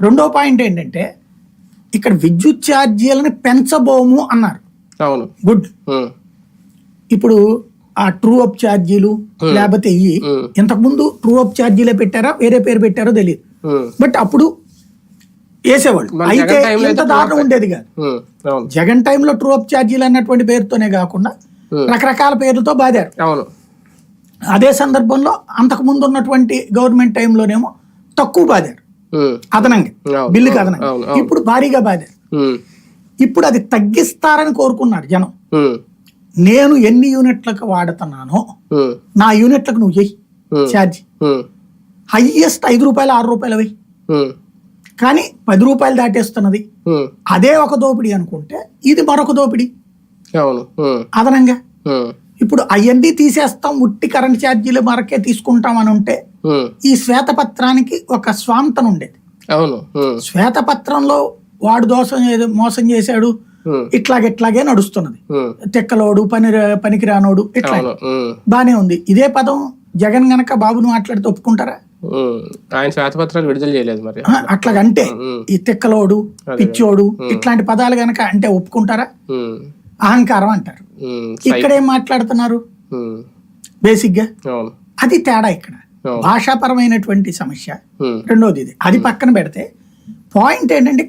రెండో పాయింట్ ఏంటంటే ఇక్కడ విద్యుత్ ఛార్జీలని పెంచబోము అన్నారు. అవును. గుడ్. ఇప్పుడు ఆ ట్రూ అప్ ఛార్జీలు లేకపోతే ఇవి. ఇంతకుముందు ట్రూ అప్ ఛార్జీలే పెట్టారా? వేరే పేరు పెట్టారో తెలియదు బట్ అప్పుడు వేసేవాళ్ళు. అయితే ఇంత దారుణం ఉండేది కాదు. జగన్ టైంలో ట్రూ అప్ ఛార్జీలు అన్నటువంటి పేరుతోనే కాకుండా. రకరకాల పేర్లతో బాధారు అవును. అదే సందర్భంలో అంతకు ముందు ఉన్నటువంటి గవర్నమెంట్ టైంలోనేమో తక్కువ బాధారు అదనంగా. బిల్లుకి అదనంగా. ఇప్పుడు భారీగా ఉమ్, ఇప్పుడు అది తగ్గిస్తారని కోరుకున్నారు జనం. నేను ఎన్ని యూనిట్లకు వాడుతున్నానో నా యూనిట్లకు నువ్వు చెయ్యి. ఛార్జీ. హయ్యెస్ట్ ఐదు రూపాయలు ఆరు రూపాయలు ఉమ్, కానీ పది రూపాయలు దాటేస్తున్నది. అదే ఒక దోపిడీ అనుకుంటే ఇది మరొక దోపిడీ. అదనంగా. ఇప్పుడు అవన్నీ తీసేస్తాం ఉట్టి కరెంట్ ఛార్జీలు మరకే తీసుకుంటాం అని ఉంటే ఈ శ్వేతపత్రానికి ఒక స్వాంతన ఉండేది. అవును. శ్వేతపత్రంలో వాడు దోషం మోసం చేశాడు ఇట్లాగిట్లాగే నడుస్తున్నది. తెక్కలోడు పని పనికిరానోడు ఇట్లా బానే ఉంది. ఇదే పదం జగన్ గనక బాబును మాట్లాడితే ఒప్పుకుంటారా. ఆయన శ్వేతపత్రాలు విడుదల చేయలేదు మరి. అట్లాగంటే ఈ తిక్కలోడు పిచ్చోడు ఇట్లాంటి పదాలు గనక అంటే ఒప్పుకుంటారా? అహంకారం అంటారు. ఇక్కడ ఏం మాట్లాడుతున్నారు? ఉమ్, బేసిక్గా అవును. అది తేడా ఇక్కడ. భాషాపరమైనటువంటి సమస్య. రెండోది ఇది. అది పక్కన పెడితే పాయింట్ ఏంటంటే